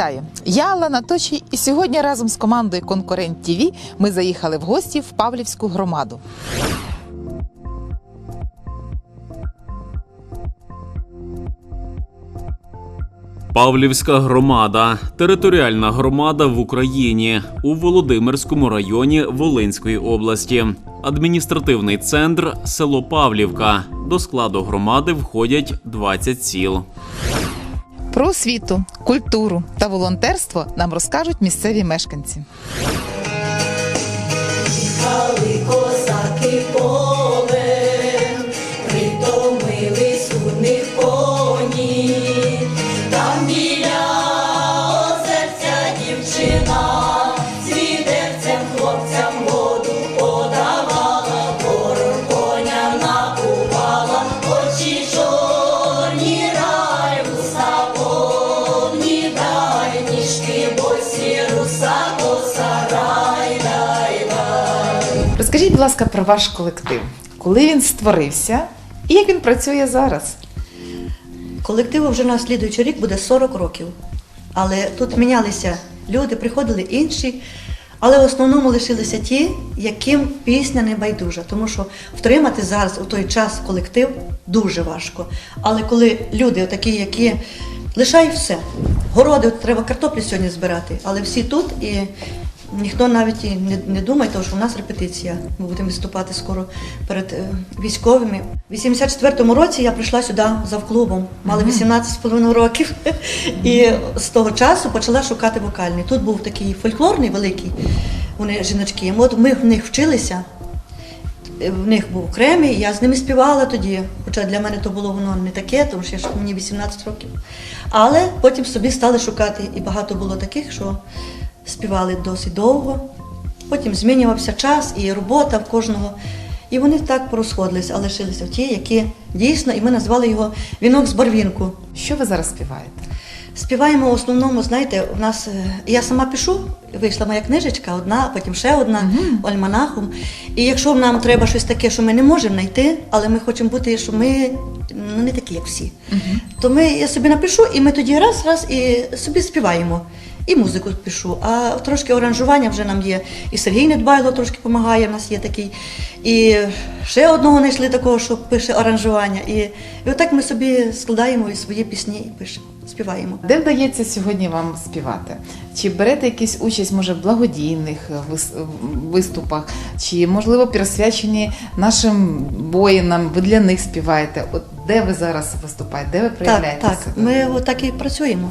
Вітаю! Я Алла Наточій, і сьогодні разом з командою Конкурент ТІВІ ми заїхали в гості в Павлівську громаду. Павлівська громада територіальна громада в Україні у Володимирському районі Волинської області. Адміністративний центр село Павлівка. До складу громади входять 20 сіл. Про освіту, культуру та волонтерство нам розкажуть місцеві мешканці. Будь ласка, про ваш колектив. Коли він створився і як він працює зараз? Колективу вже на слідуючий рік буде 40 років. Але тут мінялися люди, приходили інші, але в основному лишилися ті, яким пісня не байдужа. Тому що втримати зараз у той час колектив дуже важко. Але коли люди, такі, які лишають все, городи, от треба картоплю сьогодні збирати, але всі тут і ніхто навіть і не, не думає, тому що у нас репетиція. Ми будемо виступати скоро перед е, військовими. У 84-му році я прийшла сюди завклубом, мала 18,5 років. І з того часу почала шукати вокальний. Тут був такий фольклорний великий, вони жіночки. От ми в них вчилися. В них був кремі, я з ними співала тоді. Хоча для мене то було воно не таке, тому що я ж мені 18 років. Але потім собі стали шукати, і багато було таких, що співали досить довго. Потім змінювався час і робота в кожного. І вони так порозходилися, а лишилися ті, які дійсно, і ми назвали його Вінок з барвінку. Що ви зараз співаєте? Співаємо в основному, знаєте, у нас е, я сама пишу, вийшла моя книжечка, одна, потім ще одна альманахом. І якщо нам треба щось таке, що ми не можемо знайти, але ми хочемо бути, що ми ну, не такі, як всі, то ми я собі напишу, і ми тоді раз, раз і собі співаємо. І музику пишу, а трошки оранжування вже нам є. І Сергій Недбайло трошки допомагає, у нас є такий. І ще одного знайшли такого, що пише оранжування. І, і отак ми собі складаємо і свої пісні і пишемо, співаємо. Де вдається сьогодні вам співати? Чи берете якусь участь, може, в благодійних виступах, чи можливо присвячені нашим воїнам? Ви для них співаєте? От де ви зараз виступаєте? Де ви Так, так. Ми отак і працюємо.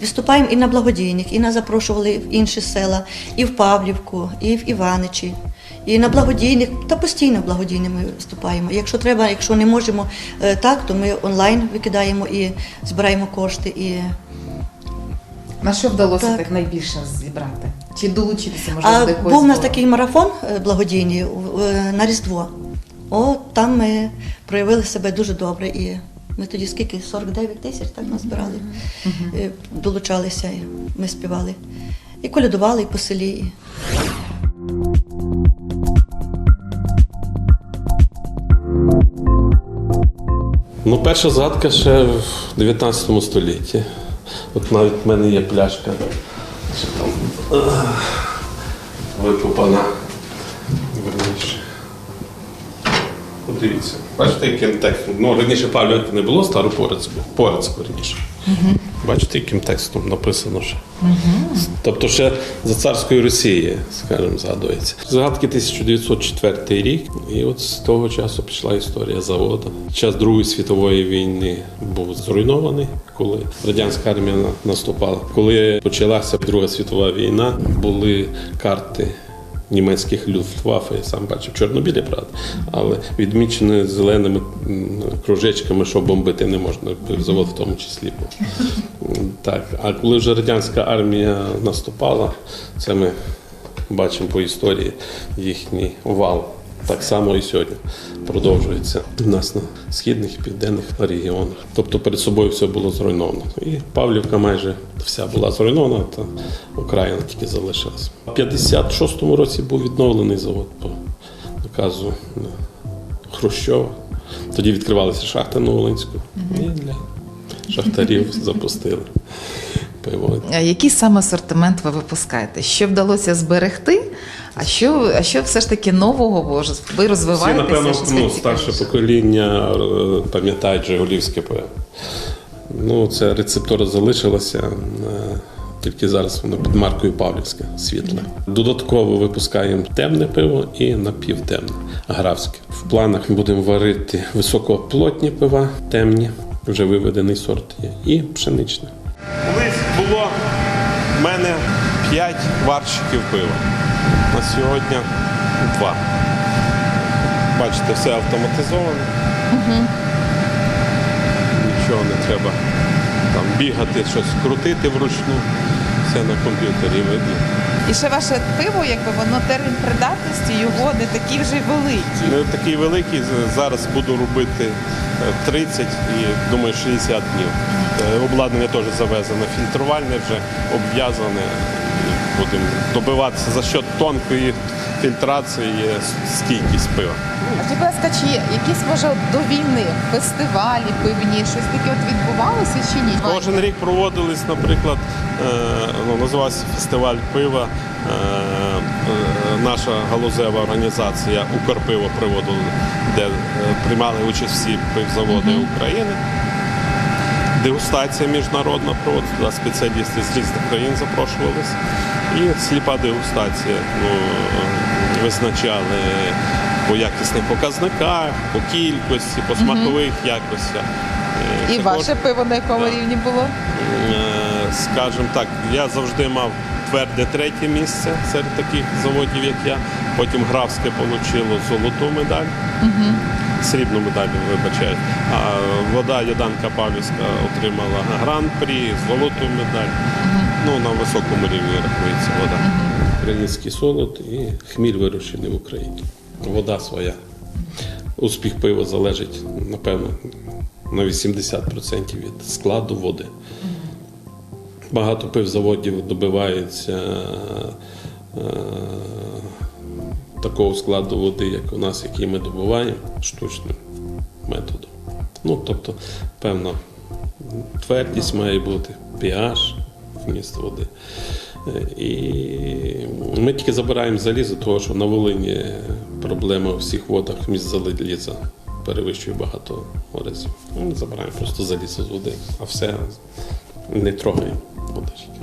Виступаємо і на благодійних, і на запрошували в інші села, і в Павлівку, і в Іваничі, і на благодійних, та постійно благодійно ми виступаємо. Якщо треба, якщо не можемо е, так, то ми онлайн викидаємо і збираємо кошти. І На що вдалося так, Так. найбільше зібрати? Чи долучитися, можливо, а до якоїсь був у нас такий марафон е, благодійний е, на Різдво. О, там ми проявили себе дуже добре. І ми тоді скільки? 49 тисяч так назбирали. Е, Долучалися, і ми співали. І колядували, і по селі. Ну, перша згадка ще в 19 столітті. От навіть в мене є пляшка. Що там ах, викопана. Подивіться. Бачите, яким текстом. Ну, раніше Павлівки не було, Порицьку. Порицьку раніше. Бачите, яким текстом написано ще. Тобто ще за царської Росії, скажімо, згадується. Згадки 1904 рік, і от з того часу пішла історія заводу. Час Другої світової війни був зруйнований, коли радянська армія наступала. Коли почалася Друга світова війна, були карти. Німецьких люфтваффе, я сам бачив чорнобілі, правда, але відмічені зеленими кружечками, що бомбити не можна, завод в тому числі був. Так, а коли вже радянська армія наступала, це ми бачимо по історії їхній вал. Так само і сьогодні продовжується у нас на східних і південних регіонах. Тобто перед собою все було зруйновано. І Павлівка майже вся була зруйнована, та Україна тільки залишилась. У 56-му році був відновлений завод по наказу е, Хрущова. Тоді відкривалися шахти на Волинську. І для шахтарів запустили. пиво. А Який саме асортимент ви випускаєте? Що вдалося зберегти? А що, а що все ж таки нового боже, ви Всі, розвиваєтеся? напевно, щось ну, старше покоління е, пам'ятають Жигулівське пиво. Ну, ця рецептура залишилася. е, Тільки зараз воно під маркою Павлівське світле. Додатково випускаємо темне пиво і напівтемне, графське. В планах ми будемо варити високоплотні пива, темні, вже виведений сорт є, і пшеничне. Колись було в мене 5 варщиків пива. Сьогодні 2. Бачите, все автоматизовано. Нічого не треба там бігати, щось крутити вручну. Все на комп'ютері видно. І ще ваше пиво, якби воно термін придатності його не такий вже й великий. Ну, такий великий зараз буду робити е, 30 і думаю 60 днів. Е, Обладнання теж завезено, фільтрувальне вже обв'язане. Будемо добиватися за счет тонкої фільтрації стійкість пива. А будь ласка, чи якісь може до війни фестивалі пивні, щось таке от відбувалося чи ні? Кожен рік проводились, наприклад, е, ну, називався фестиваль пива. Е, е, Наша галузева організація Укрпиво приводила, де е, приймали участь всі пивзаводи України. Дегустація міжнародна проводила, спеціалісти з різних країн запрошувалися. І сліпа дегустація ну, визначали по якісних показниках, по кількості, по смакових якостях. Е, І це ваше пиво на якому Да. рівні було? Е, скажімо так, я завжди мав тверде третє місце серед таких заводів, як я. Потім Графське отримало золоту медаль, срібну медаль, вибачаю. А вода Яданка Павлівська отримала гран-прі, золоту медаль. Ну, на високому рівні рахується вода. Український солод і хміль вирощений в Україні. Вода своя. Успіх пива залежить, напевно, на 80% від складу води. Багато пивзаводів добиваються е, такого складу води, як у нас, який ми добуваємо, штучним методом. Ну, тобто, певна твердість має бути, pH, вміст води. Е, І ми тільки забираємо залізо, тому що на Волині проблема у всіх водах вміст заліза перевищує багато разів. Ми забираємо просто залізо з води, а все не трогаємо водички.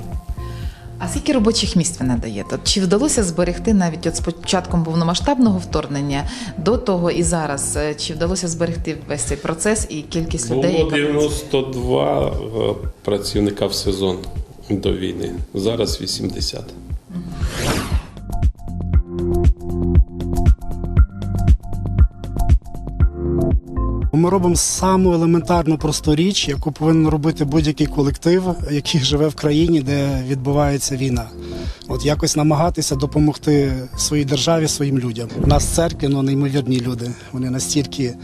А скільки робочих місць ви надаєте? Чи вдалося зберегти навіть от з початком повномасштабного вторгнення до того і зараз? е, Чи вдалося зберегти весь цей процес і кількість людей? Було яка 92 е, працівника в сезон до війни. Зараз 80. Ми робимо саму елементарну просту річ, яку повинен робити будь-який колектив, який живе в країні, де відбувається війна. От якось намагатися допомогти своїй державі, своїм людям. У нас церкві ну, неймовірні люди. Вони настільки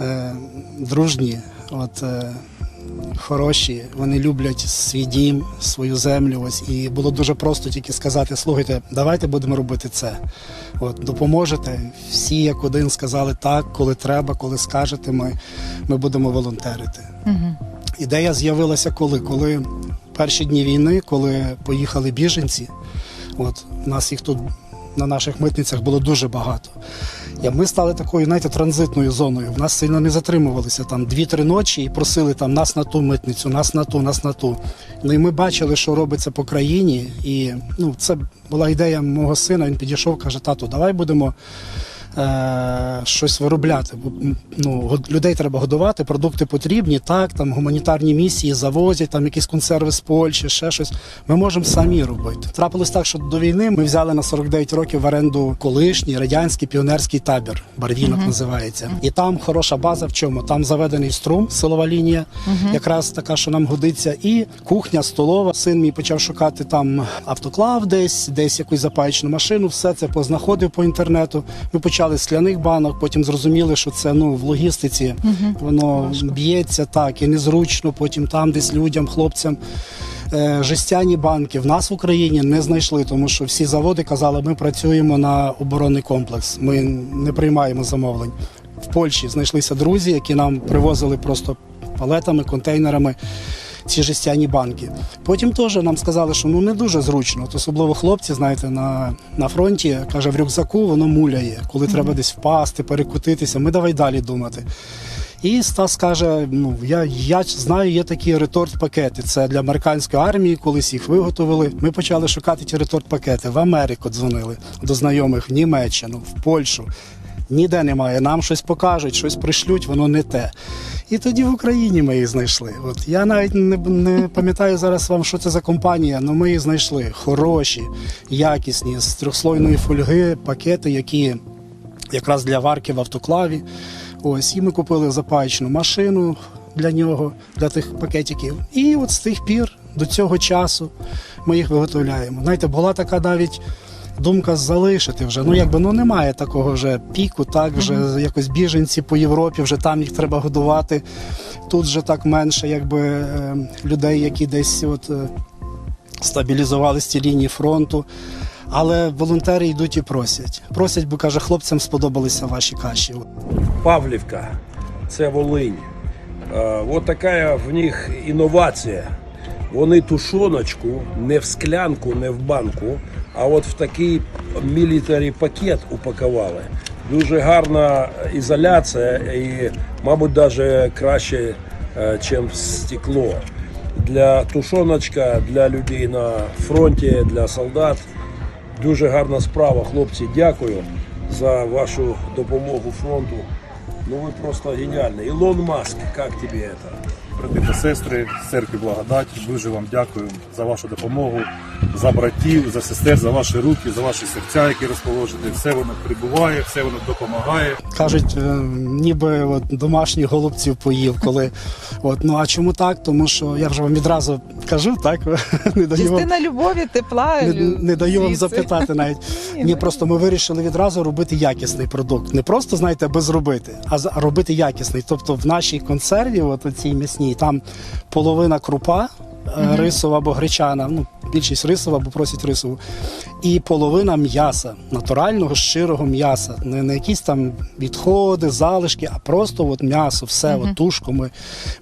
е, дружні, от, е, хороші. Вони люблять свій дім, свою землю. Ось і було дуже просто тільки сказати: слухайте, давайте будемо робити це. От допоможете. Всі як один сказали так, коли треба, коли скажете, ми, ми будемо волонтерити. Ідея з'явилася коли? Коли перші дні війни, коли поїхали біженці, от у нас їх тут на наших митницях було дуже багато. І ми стали такою, знаєте, транзитною зоною. В нас сильно не затримувалися там дві-три ночі і просили там нас на ту митницю, нас на ту, нас на ту. Ну і ми бачили, що робиться по країні. І ну, це була ідея мого сина. Він підійшов, каже: тату, давай будемо е, щось виробляти. Бо ну, людей треба годувати, продукти потрібні, так, там гуманітарні місії завозять, там якісь консерви з Польщі, ще щось. Ми можемо самі робити. Трапилось так, що до війни ми взяли на 49 років в оренду колишній радянський піонерський табір, Барвінок називається. І там хороша база в чому? Там заведений струм, силова лінія, якраз така, що нам годиться, і кухня, столова. Син мій почав шукати там автоклав десь, десь якусь запаячну машину, все це познаходив по інтернету. Ми почали з скляних банок, потім зрозуміли, що це ну в логістиці воно б'ється так і незручно. Потім там десь людям, хлопцям. Е, Жестяні банки в нас в Україні не знайшли, тому що всі заводи казали, ми працюємо на оборонний комплекс. Ми не приймаємо замовлень. В Польщі знайшлися друзі, які нам привозили просто палетами, контейнерами ці жестяні банки. Потім теж нам сказали, що ну не дуже зручно. От особливо хлопці, знаєте, на, на фронті каже, в рюкзаку воно муляє, коли треба десь впасти, перекутитися. Ми давай далі думати. І Стас каже: ну я, я знаю, є такі реторт-пакети. Це для американської армії, колись їх виготовили. Ми почали шукати ті реторт-пакети. В Америку дзвонили до знайомих в Німеччину, в Польщу. Ніде немає. Нам щось покажуть, щось пришлють, воно не те. І тоді в Україні ми їх знайшли. От я навіть не, не пам'ятаю зараз вам, що це за компанія, але ми їх знайшли. Хороші, якісні, з трьохслойної фольги, пакети, які якраз для варки в автоклаві. Ось, і ми купили запаєчну машину для нього, для тих пакетиків. І от з тих пір до цього часу ми їх виготовляємо. Знаєте, була така навіть думка залишити вже. Ну якби ну немає такого вже піку, так вже якось біженці по Європі, вже там їх треба годувати. Тут вже так менше, якби е, людей, які десь от. е, стабілізували ці лінії фронту. Але волонтери йдуть і просять. Просять, бо каже, хлопцям сподобалися ваші каші. Павлівка, це Волинь. Е, От така в них інновація. Вони тушоночку не в склянку, не в банку, а от в такий мілітарі пакет упакували. Дуже гарна ізоляція і, мабуть, навіть краще, ніж стекло. Для тушоночка, для людей на фронті, для солдат. Дуже гарна справа, хлопці. Дякую за вашу допомогу фронту. Ну ви просто геніальні. Ілон Маск, як тобі це? Брати та сестри з церкви Благодать. Дуже вам дякую за вашу допомогу, за братів, за сестер, за ваші руки, за ваші серця, які розположені. Все воно прибуває, все воно допомагає. Кажуть, е, ніби от домашніх голубців поїв, коли от ну а чому так? Тому що я вже вам відразу кажу, так не даю вам, любові, тепла. не, не даю вам запитати навіть. Ні, просто ми вирішили відразу робити якісний продукт. Не просто, знаєте, аби зробити, а робити якісний. Тобто в нашій консерві, от у цій м'ясній, там половина крупа. е, Рисова або гречана, ну більшість рисова, бо просять рисову, і половина м'яса, натурального щирого м'яса, не, не якісь там відходи, залишки, а просто от м'ясо, все, от тушку ми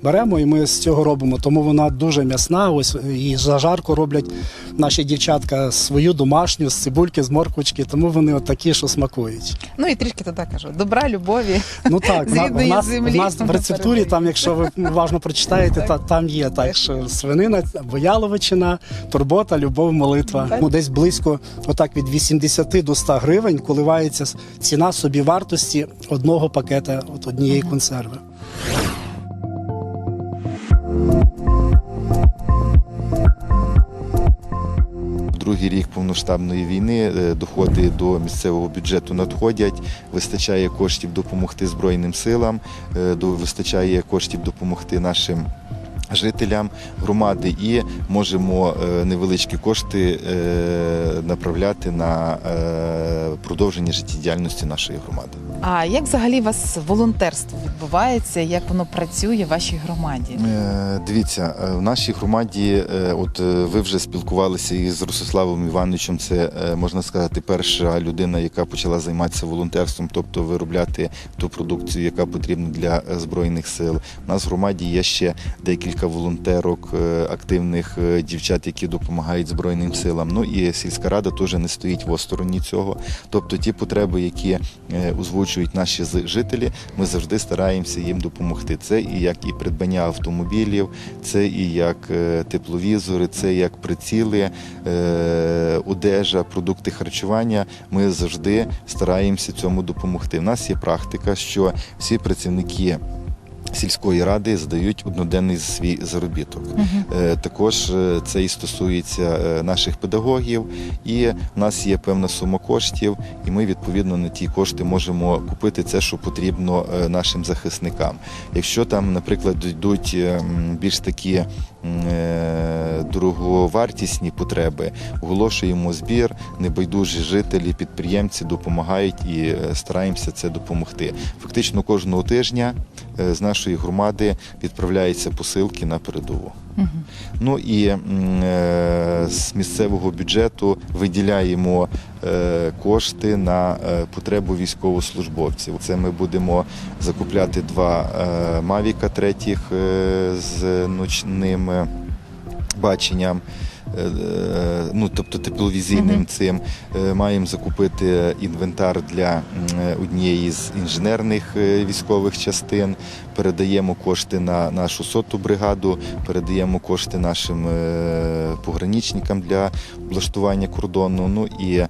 беремо і ми з цього робимо. Тому вона дуже м'ясна. Ось і зажарку роблять наші дівчатка свою домашню з цибульки, з морквочки, тому вони от такі, що смакують. Ну і трішки туди кажу. Добра, любові. Ну так, на- в нас, землі в нас в рецептурі, там, якщо ви уважно прочитаєте, та, там є так, що свинина, або яловичина, турбота, любов, молитва. Ну, десь близько, отак від 80 до 100 гривень коливається ціна собівартості одного пакета от однієї консерви. Другий рік повноштабної війни е, доходи до місцевого бюджету надходять. Вистачає коштів допомогти Збройним силам, е, вистачає коштів допомогти нашим. Жителям громади і можемо е, невеличкі кошти е, направляти на е, продовження життєдіяльності нашої громади. А як взагалі у вас волонтерство відбувається? Як воно працює в вашій громаді? Дивіться, в нашій громаді, от ви вже спілкувалися із Ростиславом Івановичем. Це можна сказати, перша людина, яка почала займатися волонтерством, тобто виробляти ту продукцію, яка потрібна для збройних сил. У нас в громаді є ще декілька волонтерок, е, активних е, дівчат, які допомагають збройним силам. Ну і сільська рада теж не стоїть в остороні цього. Тобто ті потреби, які е, озвучують наші жителі, ми завжди стараємося їм допомогти. Це і як і придбання автомобілів, це і як тепловізори, це як приціли, одежа, продукти харчування. Ми завжди стараємося цьому допомогти. У нас є практика, що всі працівники. Сільської ради здають одноденний свій заробіток. Угу. Також е, це і стосується е, наших педагогів, і в нас є певна сума коштів, і ми відповідно на ті кошти можемо купити це, що потрібно нашим захисникам. Якщо там, наприклад, йдуть е, більш такі дороговартісні потреби, оголошуємо збір, небайдужі жителі, підприємці допомагають і е, стараємося це допомогти. Фактично кожного тижня е, з нашої громади відправляються посилки на передову. Ну і е, з місцевого бюджету виділяємо е, кошти на е, потребу військовослужбовців. Це ми будемо закупляти два е, Мавіка третіх е, з ночним е, баченням. Е, е, Ну, тобто тепловізійним цим Е, маємо закупити інвентар для однієї з інженерних військових частин. Передаємо кошти на нашу соту бригаду, передаємо кошти нашим пограничникам для облаштування кордону. Ну і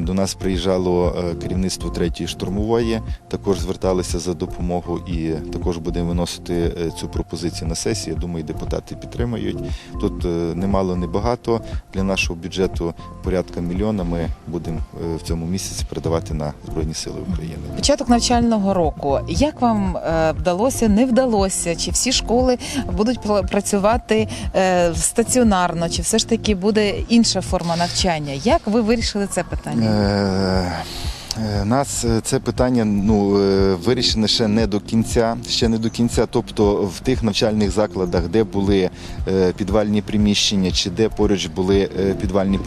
до нас приїжджало е, керівництво третьої штурмової, також зверталися за допомогою і також будемо виносити е, цю пропозицію на сесію. Я думаю, депутати підтримають. Тут е, немало, не багато для нашого бюджету порядка мільйона. Ми будемо в цьому місяці передавати на Збройні Сили України. Початок навчального року. Як вам вдалося, не вдалося? Чи всі школи будуть працювати стаціонарно, чи все ж таки буде інша форма навчання? Як ви вирішили це питання? Е, е, Нас е, це питання ну е, вирішене ще не до кінця. Ще не до кінця. Тобто в тих навчальних закладах, де були е, підвальні приміщення, чи де поруч були е, підвальні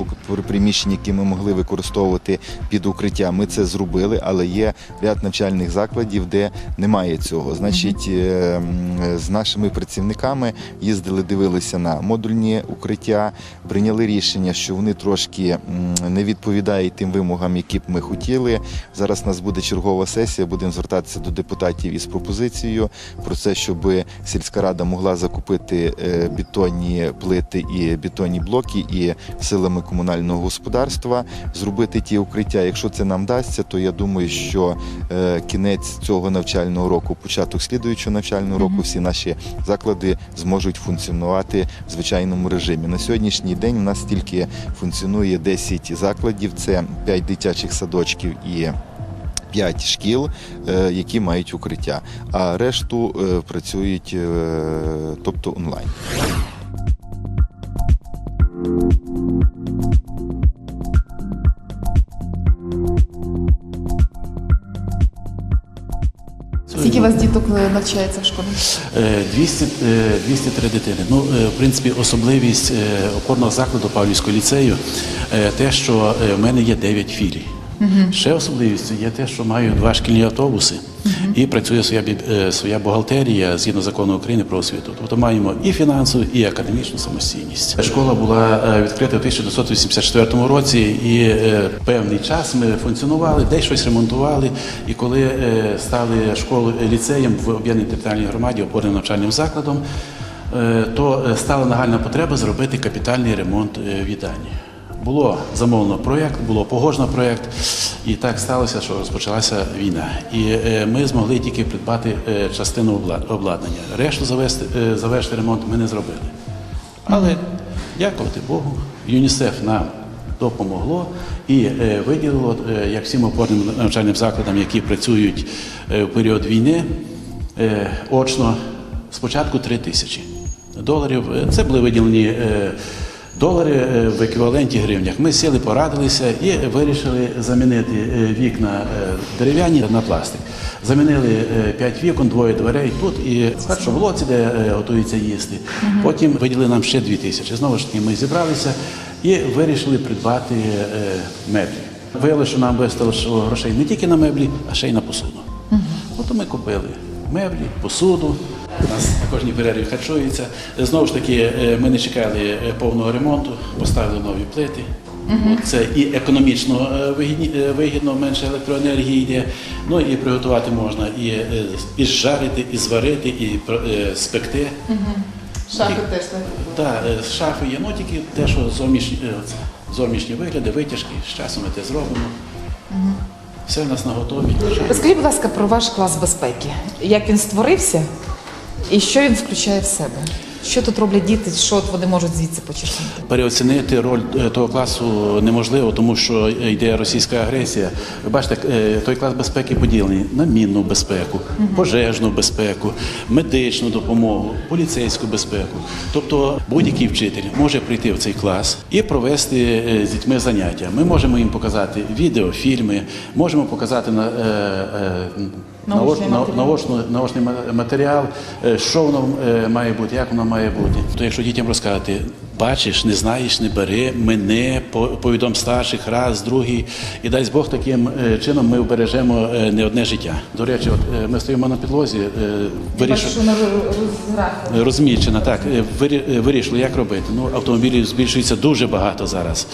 приміщення, які ми могли використовувати під укриття, ми це зробили, але є ряд навчальних закладів, де немає цього. Значить, е, з нашими працівниками їздили, дивилися на модульні укриття, прийняли рішення, що вони трошки не відповідають тим вимогам, які б ми хотіли. Зараз у нас буде чергова сесія. Будемо звертатися до депутатів із пропозицією про це, щоб сільська рада могла закупити е, бетонні плити і бетонні блоки, і силами комунального господарства зробити ті укриття. Якщо це нам вдасться, то я думаю, що е, кінець цього навчального року, початок слідуючого навчального року, всі наші заклади зможуть функціонувати в звичайному режимі. На сьогоднішній день у нас тільки функціонує 10 закладів, це 5 дитячих садочків і 5 шкіл, е, які мають укриття, а решту е, працюють, е, тобто онлайн. Скільки у вас діток навчається в школі? Е, 200, е, 203 дитини. Ну, в принципі, особливість опорного закладу Павлівського ліцею те, що в мене є 9 філій. Ще особливістю є те, що маю два шкільні автобуси і працює своя, е, своя бухгалтерія згідно закону України про освіту. Тобто маємо і фінансову, і академічну самостійність. Школа була е, відкрита в 1984 році, і е, певний час ми функціонували, десь щось ремонтували. І коли стали школою ліцеєм в об'єднаній територіальній громаді опорним навчальним закладом, то стала нагальна потреба зробити капітальний ремонт в їдальні. Було замовлено проєкт, було погоджено проєкт, і так сталося, що розпочалася війна. І е, ми змогли тільки придбати е, частину обладнання. Решту завести, е, завершити ремонт ми не зробили. Але дякувати Богу, ЮНІСЕФ нам допомогло і виділило, як всім опорним навчальним закладам, які працюють в період війни, очно спочатку 3 тисячі доларів. Це були виділені. Долари е, в еквіваленті гривнях. Ми сіли, порадилися і вирішили замінити е, вікна е, дерев'яні на пластик. Замінили п'ять вікон, двоє дверей тут і в першому блоці, де готується їсти. Потім виділили нам ще дві тисячі. Знову ж таки, ми зібралися і вирішили придбати меблі. Виявилося, що нам вистачило грошей не тільки на меблі, а ще й на посуду. От ми купили меблі, посуду. У нас на кожній перерві харчується. Знову ж таки, е, ми не чекали е, повного ремонту, поставили нові плити. От Це і економічно е, вигідно, менше електроенергії йде. Ну і приготувати можна і, і зжарити, і зварити, і спекти. Шафи теж так. Так, шафи є, ну тільки те, що зовнішні, зовнішні вигляди, витяжки, з часом ми те зробимо. Все в нас на готові. Розкажіть, будь ласка, про ваш клас безпеки. Як він створився і що він включає в себе? Що тут роблять діти, що от вони можуть звідси почерпнути? Переоцінити роль е, того класу неможливо, тому що йде російська агресія. Ви бачите, е, той клас безпеки поділений на мінну безпеку, пожежну безпеку, медичну допомогу, поліцейську безпеку. Тобто будь-який вчитель може прийти в цей клас і провести е, з дітьми заняття. Ми можемо їм показати відео, фільми, можемо показати на. Е, е, Наочний матеріал. е, що воно е, має бути, як воно має бути. То якщо дітям розказати, бачиш, не знаєш, не бери, мене, по- повідом старших, раз, другий. І дай Бог таким е, чином ми вбережемо не одне життя. До речі, от ми стоїмо на підлозі, вирішу- Бачу, на розрахунку. Розмічена, так. Вирішили, як робити. Ну, автомобілів збільшується дуже багато зараз.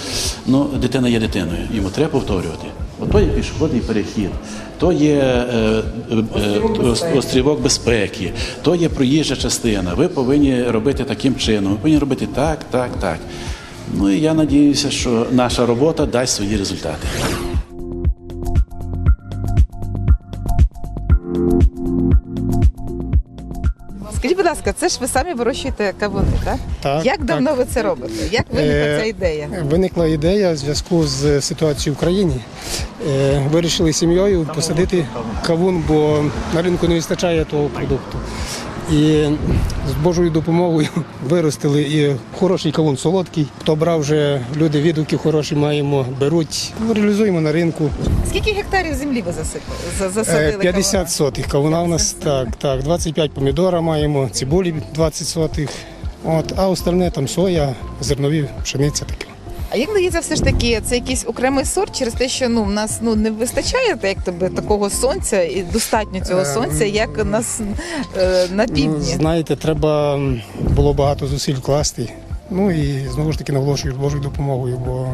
Ну, дитина є дитиною, йому треба повторювати. От то є пішохідний перехід, то є е, е, е, острівок безпеки, то є проїжджа частина. Ви повинні робити таким чином, ви повинні робити так, так, так. Ну і я надіюся, що наша робота дасть свої результати. Ласка, це ж ви самі вирощуєте кавуни, так? Так, Як так. давно ви це робите? Як виникла Е, ця ідея? Виникла ідея в зв'язку з ситуацією в країні. Е, Вирішили сім'єю посадити кавун, бо на ринку не вистачає того продукту. І з Божою допомогою виростили і хороший кавун солодкий. Хто брав вже люди відгуки хороші маємо, беруть, ну, реалізуємо на ринку. Скільки гектарів землі ви засипали? Е, Засадили 50 сотих. Кавуна у нас так, так, 25 помідора маємо, цибулі 20 сотих. От, а остальне там соя, зернові, пшениця таке. А як здається, все ж таки, це якийсь окремий сорт через те, що ну в нас ну не вистачає як тобі такого сонця і достатньо цього Е, сонця, як у нас е, на Ну, півдні. знаєте, треба було багато зусиль вкласти. Ну і знову ж таки наголошую Божою допомогою, бо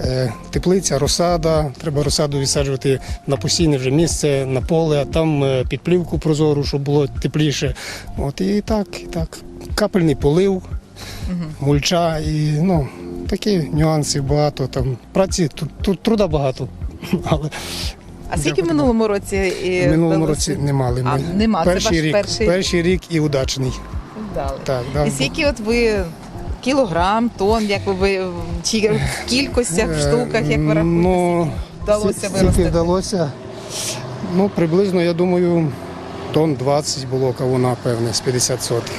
е, теплиця, розсада, треба розсаду відсаджувати на постійне вже місце, на поле, а там е, під плівку прозору, щоб було тепліше. От і так, і так. Капельний полив, мульча і ну, такі нюанси багато. Там праці тут, тут труда багато. Але А скільки в минулому році і в минулому вдалося? році не мали. А, Ми. нема, це перший ваш рік, перший- перший рік і удачний. Вдали. Так, да. І скільки от ви кілограм, тонн, як ви- ви чи в кількостях, в штуках, як ви рахуєте? Ну, вдалося скільки виростити? вдалося? Ну, приблизно, я думаю, тонн 20 було кавуна, певне, з 50 сотих.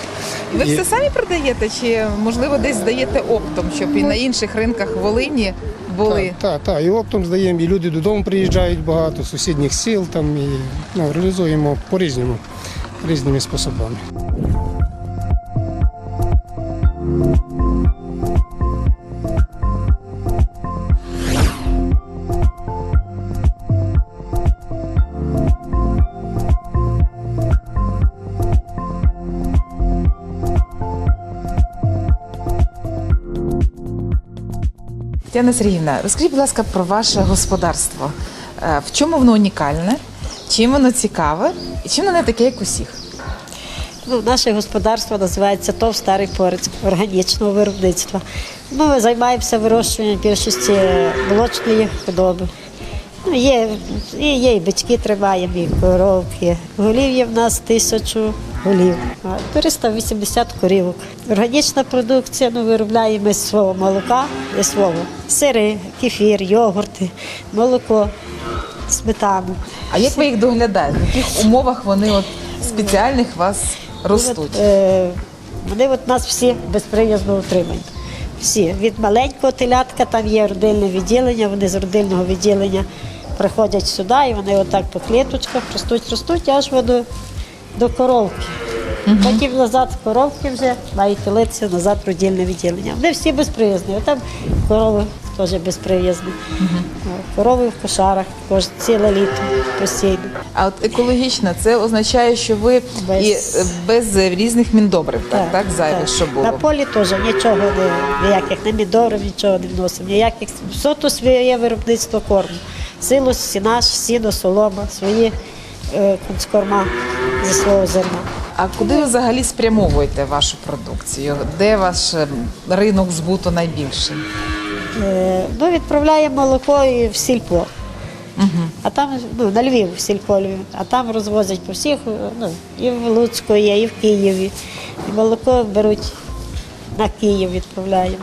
Ви І- все самі продаєте, чи можливо десь здаєте оптом, щоб і на інших ринках Волині були? Так, так, так. І оптом здаємо, і люди додому приїжджають багато, з сусідніх сіл там, і ну, реалізуємо по-різному, різними способами. Тетяна Сергіївна, розкажіть, будь ласка, про ваше господарство. Е, В чому воно унікальне? Чим воно цікаве? І чим воно не таке, як усіх? Ну, наше господарство називається ТОВ Старий Порець органічного виробництва. Ну, Ми займаємося вирощуванням більшості молочної худоби. Ну, є, і є і бички тримаємо, і коровки. Голів є в нас тисячу голів, а 380 корівок. Органічна продукція ну, виробляємо з свого молока і свого. Сири, кефір, йогурти, молоко, сметану. А як ви їх доглядаєте? В яких умовах вони от спеціальних вас ростуть? От, е, вони от нас всі безприязно утримують. Всі. Від маленького телятка там є родильне відділення, вони з родильного відділення приходять сюди і вони отак по кліточках ростуть, ростуть, аж воно до коровки. Потім назад коровки вже мають литися назад в родильне відділення. Вони всі безприязні. Там корови теж безприязні. Корови в кошарах кож ціле літо постійно. А от екологічно це означає, що ви Без- і е, без різних міндобрив, так, так, зайвих, що було. На полі теж нічого не ніяких не мідорів, нічого не вносимо, ніяких суто своє виробництво корму. Силу, сінаш, сіно, солома, свої е, кунцкорма зі свого зерна. А куди ви взагалі спрямовуєте вашу продукцію? Де ваш е, ринок збуту найбільший? Е, ну, відправляємо молоко і в сільпо. А там ну, на Львів в сільпо, Львів, а там розвозять по всіх, ну, і в Луцьку є, і в Києві. І молоко беруть на Київ, відправляємо.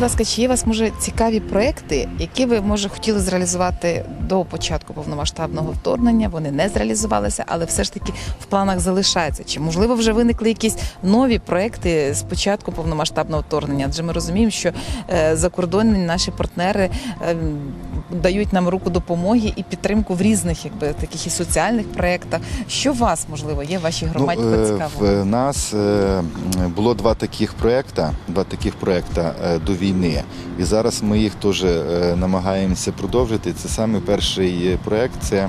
Будь ласка, чи є у вас може цікаві проекти, які ви може хотіли зреалізувати до початку повномасштабного вторгнення? Вони не зреалізувалися, але все ж таки в планах залишається. Чи можливо вже виникли якісь нові проекти з початку повномасштабного вторгнення? Адже ми розуміємо, що е, закордонні наші партнери е, дають нам руку допомоги і підтримку в різних, якби таких і соціальних проектах. Що у вас можливо є в вашій громаді Ну, цікаво? в нас е, було два таких проекта, два таких проекта е, до війни. І зараз ми їх теж е, намагаємося продовжити. Це саме перший проект. Це е, е,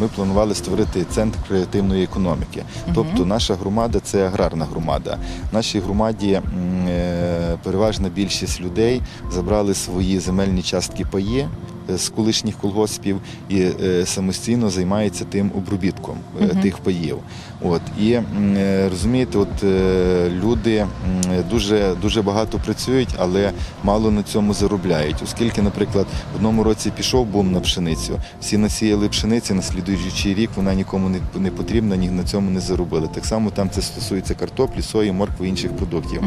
ми планували створити центр креативної економіки. Тобто наша громада це аграрна громада. В нашій громаді е, переважна більшість людей забрали свої земельні частки паї е, з колишніх колгоспів і е, самостійно займаються тим обробітком е, тих паїв. От і е, розумієте, от е, люди дуже дуже багато працюють, але мало на цьому заробляють. Оскільки, наприклад, в одному році пішов бум на пшеницю, всі насіяли пшениці, на слідуючий рік вона нікому не, не потрібна, ні на цьому не заробили. Так само там це стосується картоплі, сої, моркви інших продуктів.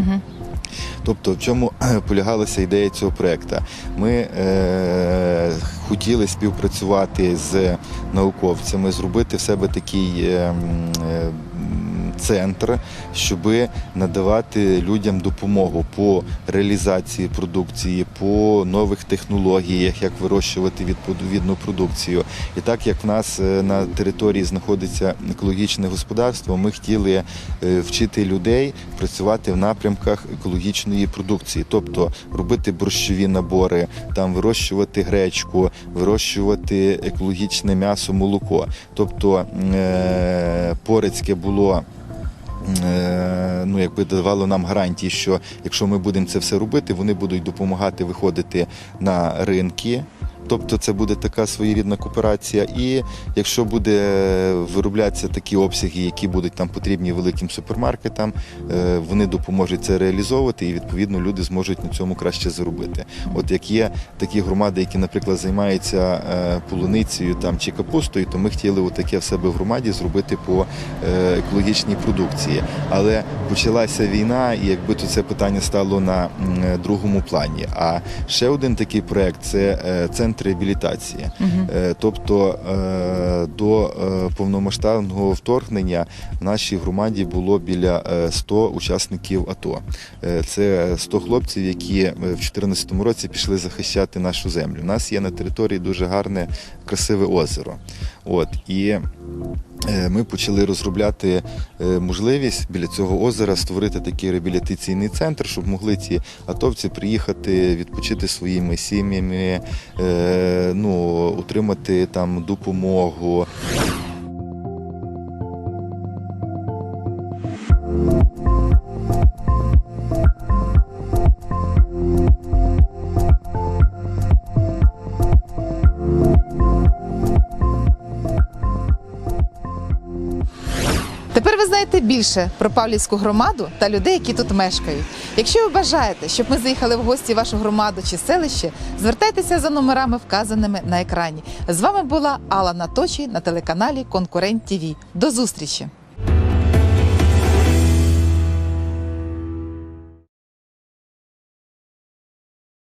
Тобто, в чому полягалася ідея цього проекту? Ми е, хотіли співпрацювати з науковцями, зробити в себе такий е, е, центр, щоб надавати людям допомогу по реалізації продукції, по нових технологіях, як вирощувати відповідну продукцію. І так як в нас е, на території знаходиться екологічне господарство, ми хотіли е, вчити людей працювати в напрямках екологічної продукції, тобто робити борщові набори, там вирощувати гречку, вирощувати екологічне м'ясо, молоко. Тобто е, Порецьке було. Е, Ну, якби давало нам гарантії, що якщо ми будемо це все робити, вони будуть допомагати виходити на ринки. Тобто це буде така своєрідна кооперація. І якщо буде вироблятися такі обсяги, які будуть там потрібні великим супермаркетам, е, вони допоможуть це реалізовувати, і відповідно люди зможуть на цьому краще заробити. От як є такі громади, які, наприклад, займаються е, полуницею там чи капустою, то ми хотіли таке в себе в громаді зробити по е, екологічній продукції. Але почалася війна, і якби то це питання стало на другому плані. А ще один такий проект це е, центр реабілітації. Угу. Тобто е, до е, повномасштабного вторгнення в нашій громаді було біля е, 100 учасників АТО. Це 100 хлопців, які в 2014 році пішли захищати нашу землю. У нас є на території дуже гарне, красиве озеро. От і е, ми почали розробляти е, можливість біля цього озера створити такий реабілітаційний центр, щоб могли ці атовці приїхати відпочити своїми сім'ями, е, ну, отримати там допомогу. Більше про Павлівську громаду та людей, які тут мешкають. Якщо ви бажаєте, щоб ми заїхали в гості вашу громаду чи селище, звертайтеся за номерами, вказаними на екрані. З вами була Алла Наточі на телеканалі Конкурент ТІВІ. До зустрічі!